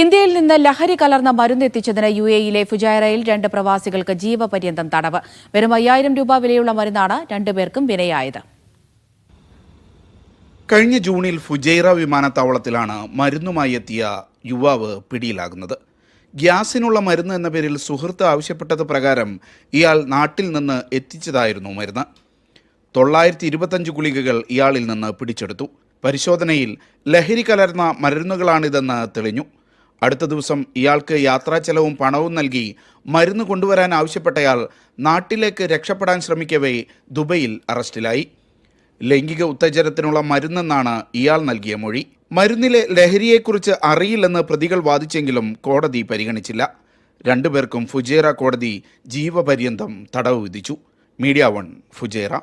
ഇന്ത്യയിൽ നിന്ന് ലഹരി കലർന്ന മരുന്ന് എത്തിച്ചതിന് യു എയിലെ ഫുജൈറയിൽ രണ്ട് പ്രവാസികൾക്ക് ജീവപര്യന്തം തടവ്. വെറും അയ്യായിരം രൂപ വിലയുള്ള മരുന്നാണ് രണ്ടുപേർക്കും വിനയായത് കഴിഞ്ഞ ജൂണിൽ ഫുജൈറ വിമാനത്താവളത്തിലാണ് മരുന്നുമായി എത്തിയ യുവാവ് പിടിയിലാകുന്നത്. ഗ്യാസിനുള്ള മരുന്ന് എന്ന പേരിൽ സുഹൃത്ത് ആവശ്യപ്പെട്ടത് പ്രകാരം ഇയാൾ നാട്ടിൽ നിന്ന് എത്തിച്ചതായിരുന്നു മരുന്ന്. തൊള്ളായിരത്തി ഇരുപത്തഞ്ച് ഗുളികകൾ ഇയാളിൽ നിന്ന് പിടിച്ചെടുത്തു. പരിശോധനയിൽ ലഹരി കലർന്ന മരുന്നുകളാണിതെന്ന് തെളിഞ്ഞു. അടുത്ത ദിവസം ഇയാൾക്ക് യാത്രാ ചെലവും പണവും നൽകി മരുന്ന് കൊണ്ടുവരാൻ ആവശ്യപ്പെട്ടയാൾ നാട്ടിലേക്ക് രക്ഷപ്പെടാൻ ശ്രമിക്കവേ ദുബൈയിൽ അറസ്റ്റിലായി. ലൈംഗിക ഉത്തേജനത്തിനുള്ള മരുന്നെന്നാണ് ഇയാൾ നൽകിയ മൊഴി. മരുന്നിലെ ലഹരിയെക്കുറിച്ച് അറിയില്ലെന്ന് പ്രതികൾ വാദിച്ചെങ്കിലും കോടതി പരിഗണിച്ചില്ല. രണ്ടുപേർക്കും ഫുജേറ കോടതി ജീവപര്യന്തം തടവ് വിധിച്ചു. Media one Fujairah